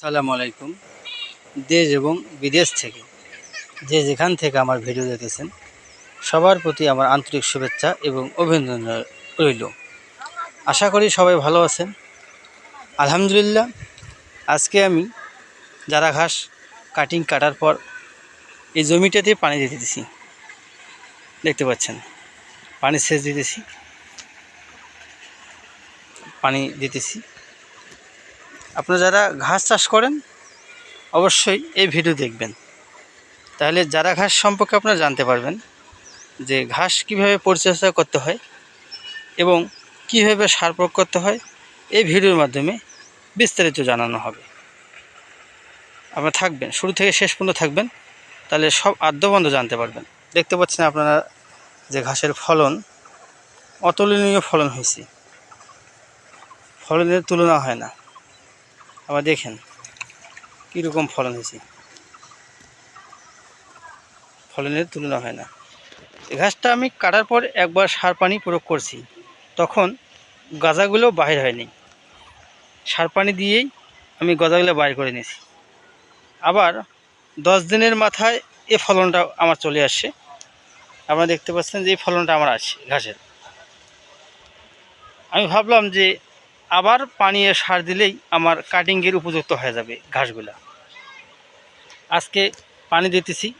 সালামু আলাইকুম। দেশ এবং বিদেশ থেকে যে যেখান থেকে আমার ভিডিও দেখেছেন সবার প্রতি আমার আন্তরিক শুভেচ্ছা এবং অভিনন্দন রইল। আশা করি সবাই ভালো আছেন। আলহামদুলিল্লাহ, আজকে আমি যারা ঘাস কাটিং কাটার পর এই জমিটাতে পানি দিতে দিছি দেখতে পাচ্ছেন পানি সেচ দিতেছি। পানি দিতেছি। আপনারা যারা ঘাস চাষ করেন, অবশ্যই এই ভিডিও দেখবেন। তাহলে যারা ঘাস সম্পর্কে আপনারা জানতে পারবেন যে ঘাস কীভাবে পরিচর্যা করতে হয় এবং কীভাবে সার প্রয়োগ করতে হয়, এই ভিডিওর মাধ্যমে বিস্তারিত জানানো হবে। আপনারা থাকবেন, শুরু থেকে শেষ পর্যন্ত থাকবেন, তাহলে সব আদ্যবন্ধ জানতে পারবেন। দেখতে পাচ্ছেন আপনারা যে ঘাসের ফলন, অতুলনীয় ফলন হয়েছে। ফলনের তুলনা হয় না। আবার দেখেন, কীরকম ফলন হয়েছে। ফলনের তুলনা হয় না। ঘাসটা আমি কাটার পর একবার সার পানি প্রয়োগ করছি। তখন গাজাগুলো বাহির হয়নি। সার পানি দিয়েই আমি গজাগুলো বাইর করে নিয়েছি। আবার দশ দিনের মাথায় এ ফলনটা আমার চলে আসছে। আপনারা দেখতে পাচ্ছেন যে এই ফলনটা আমার আছে ঘাসের। আমি ভাবলাম যে আবার পানি সার দিলেই আমার কাটিংয়ের উপযুক্ত হয়ে যাবে ঘাসগুলা। আজকে পানি দিতেছি।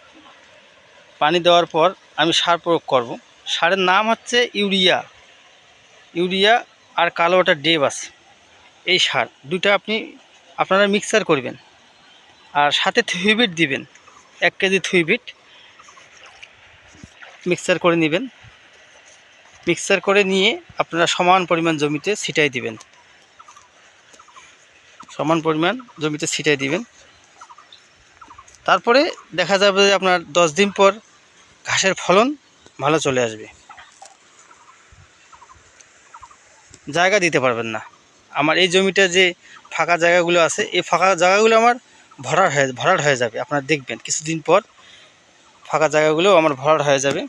পানি দেওয়ার পর আমি সার প্রয়োগ করব। সারের নাম হচ্ছে ইউরিয়া। ইউরিয়া আর কালো ওটা ডেব আছে। এই সার দুটা আপনি, আপনারা মিক্সার করবেন আর সাথে থুইবিট দিবেন। এক কেজি থুইবিট মিক্সার করে নেবেন। মিক্সার করে নিয়ে আপনারা সমান পরিমাণ জমিতে ছিটাই দিবেন। সমান পরিমাণ জমিতে ছিটাই দিবেন। তারপরে দেখা যাবে যে আপনার দশ দিন পর ঘাসের ফলন ভালো চলে আসবে। জায়গা দিতে পারবেন না। আমার এই জমিটা যে ফাঁকা জায়গাগুলো আছে, এই ফাঁকা জায়গাগুলো আমার ভরাট হয়ে ভরাট হয়ে যাবে। আপনারা দেখবেন, কিছুদিন পর ফাঁকা জায়গাগুলো আমার ভরাট হয়ে যাবে।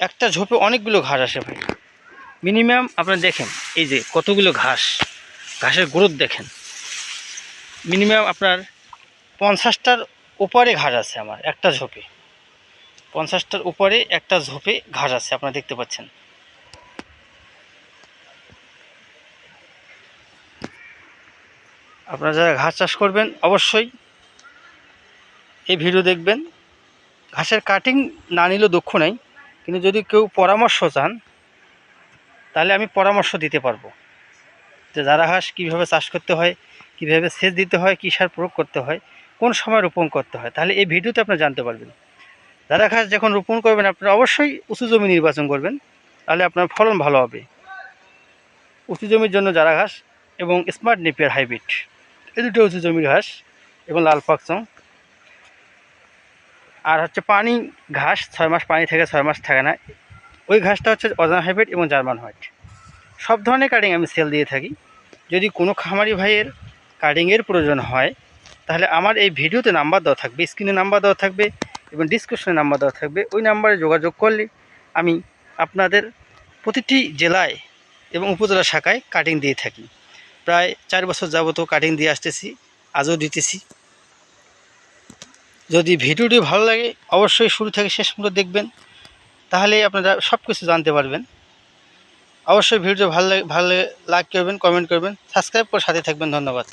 একটা ঝোপে অনেকগুলো ঘাস আসে ভাই। মিনিমাম আপনারা দেখেন এই যে কতগুলো ঘাস, ঘাসের গ্রোথ দেখেন। মিনিমাম আপনার পঞ্চাশটার উপরে ঘাস আছে আমার, একটা ঝোপে। পঞ্চাশটার উপরে একটা ঝোপে ঘাস আছে, আপনারা দেখতে পাচ্ছেন। আপনারা যারা ঘাস চাষ করবেন, অবশ্যই এই ভিডিও দেখবেন। ঘাসের কাটিং না নিলেও দুঃখ নেই, কিন্তু যদি কেউ পরামর্শ চান তাহলে আমি পরামর্শ দিতে পারব। যে যারা হাঁস কীভাবে চাষ করতে হয়, কীভাবে সেচ দিতে হয়, কী সার প্রয়োগ করতে হয়, কোন সময় রোপণ করতে হয়, তাহলে এই ভিডিওতে আপনারা জানতে পারবেন। যারা ঘাস যখন রোপণ করবেন, আপনারা অবশ্যই উঁচু জমি নির্বাচন করবেন, তাহলে আপনার ফলন ভালো হবে। উঁচু জমির জন্য যারা ঘাস এবং স্মার্ট নেপিয়ার হাইব্রিড, এই দুটো উঁচু জমির ঘাস এবং লাল পাকচং আর হচ্ছে পানি, ঘাস ছয় মাস, পানি থেকে ছয় মাস থাকে না। ওই ঘাসটা হচ্ছে অজানা হাইব্রিড এবং জার্মান হোয়াইট। সব ধরনের কাটিং আমি সেল দিয়ে থাকি। যদি কোনো খামারি ভাইয়ের কাটিংয়ের প্রয়োজন হয়, তাহলে আমার এই ভিডিওতে নাম্বার দেওয়া থাকবে স্ক্রিনে নাম্বার দেওয়া থাকবে এবং ডিসক্রিপশনে নাম্বার দেওয়া থাকবে। ওই নাম্বারে যোগাযোগ করলে আমি আপনাদের প্রতিটি জেলায় এবং উপজেলা শাখায় কাটিং দিয়ে থাকি। প্রায় চার বছর যাবত কাটিং দিয়ে আসতেছি, আজও দিতেছি। যদি ভিডিওটি ভালো লাগে, অবশ্যই শুরু থেকে শেষ পর্যন্ত দেখবেন। তাহলে আপনারা সব কিছু জানতে পারবেন। অবশ্যই ভিডিও ভালো ভালো লাইক করবেন কমেন্ট করবেন সাবস্ক্রাইব করে সাথে থাকবেন, ধন্যবাদ।